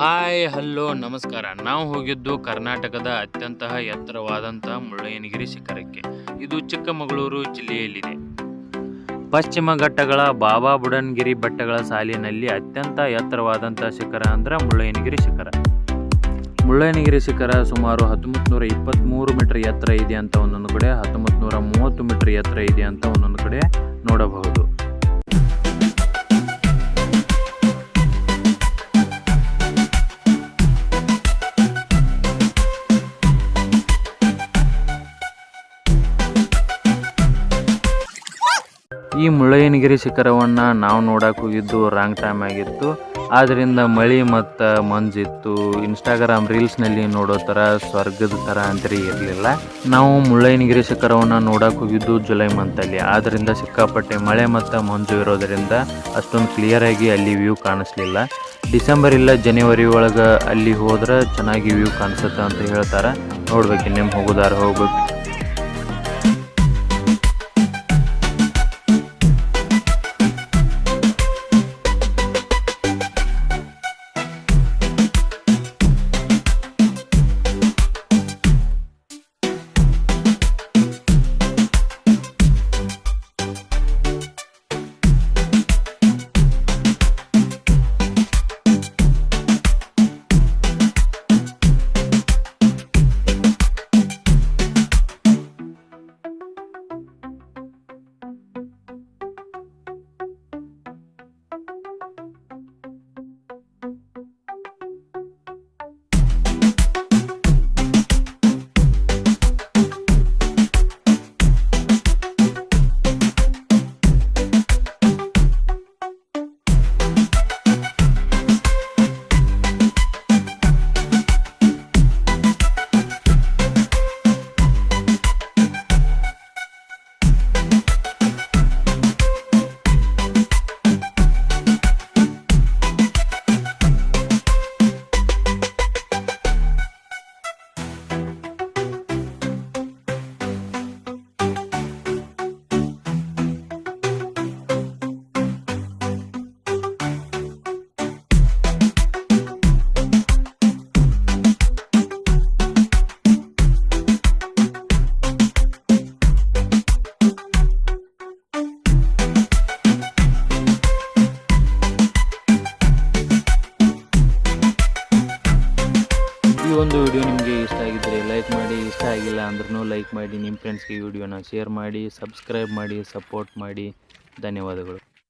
Hi hello ನಮಸ್ಕಾರ. ನಾವು ಹೋಗಿದ್ದು ಕರ್ನಾಟಕದ ಅತ್ಯಂತ ಎತ್ತರವಾದಂಥ ಮುಳ್ಳಯ್ಯನಗಿರಿ ಶಿಖರಕ್ಕೆ. ಇದು ಚಿಕ್ಕಮಗಳೂರು ಜಿಲ್ಲೆಯಲ್ಲಿದೆ. ಪಶ್ಚಿಮ ಘಟ್ಟಗಳ ಬಾಬಾ ಬುಡನ್ಗಿರಿ ಬೆಟ್ಟಗಳ ಸಾಲಿನಲ್ಲಿ ಅತ್ಯಂತ ಎತ್ತರವಾದಂಥ ಶಿಖರ ಅಂದ್ರೆ ಮುಳ್ಳಯ್ಯನಗಿರಿ ಶಿಖರ. ಮುಳ್ಳಯ್ಯನಗಿರಿ ಶಿಖರ ಸುಮಾರು ಹತ್ತೊಂಬತ್ತು ನೂರ ಇಪ್ಪತ್ತ್ಮೂರು ಮೀಟರ್ ಎತ್ತರ ಇದೆ ಅಂತ ಒಂದೊಂದು ಕಡೆ ಹತ್ತೊಂಬತ್ತು ಮೂವತ್ತು ಮೀಟರ್ ಎತ್ತರ ಇದೆ ಅಂತ ಒಂದೊಂದು ಕಡೆ ನೋಡಬಹುದು. ಈ ಮುಳ್ಳಯ್ಯನಗಿರಿ ಶಿಖರವನ್ನು ನಾವು ನೋಡಕ್ಕೆ ಹೋಗಿದ್ದು ರಾಂಗ್ ಟೈಮ್ ಆಗಿತ್ತು. ಆದ್ದರಿಂದ ಮಳೆ ಮತ್ತು ಮಂಜಿತ್ತು. ಇನ್ಸ್ಟಾಗ್ರಾಮ್ ರೀಲ್ಸ್ನಲ್ಲಿ ನೋಡೋ ಥರ ಸ್ವರ್ಗದ ಥರ ಅಂತರಿ ಇರಲಿಲ್ಲ. ನಾವು ಮುಳ್ಳಯ್ಯನಗಿರಿ ಶಿಖರವನ್ನು ನೋಡಕ್ಕೆ ಹೋಗಿದ್ದು ಜುಲೈ ಮಂತಲ್ಲಿ. ಆದ್ದರಿಂದ ಸಿಕ್ಕಾಪಟ್ಟೆ ಮಳೆ ಮತ್ತು ಮಂಜು ಇರೋದರಿಂದ ಅಷ್ಟೊಂದು ಕ್ಲಿಯರಾಗಿ ಅಲ್ಲಿ ವ್ಯೂ ಕಾಣಿಸ್ಲಿಲ್ಲ. ಡಿಸೆಂಬರ್ ಇಲ್ಲ ಜನವರಿ ಒಳಗೆ ಅಲ್ಲಿ ಹೋದ್ರೆ ಚೆನ್ನಾಗಿ ವ್ಯೂ ಕಾಣಿಸುತ್ತೆ ಅಂತ ಹೇಳ್ತಾರೆ. ನೋಡ್ಬೇಕು ನಿಮ್ಮ ಹೋಗೋದಾರ ಹೋಗ್ಬೇಕು. ಒಂದು ವಿಡಿಯೋ ನಿಮಗೆ ಇಷ್ಟ ಆಗಿದ್ದರೆ ಲೈಕ್ ಮಾಡಿ, ಇಷ್ಟ ಆಗಿಲ್ಲ ಅಂದ್ರೂ ಲೈಕ್ ಮಾಡಿ ನಿಮ್ಮ ಫ್ರೆಂಡ್ಸ್ಗೆ ವಿಡಿಯೋನ ಶೇರ್ ಮಾಡಿ ಸಬ್ಸ್ಕ್ರೈಬ್ ಮಾಡಿ ಸಪೋರ್ಟ್ ಮಾಡಿ. ಧನ್ಯವಾದಗಳು.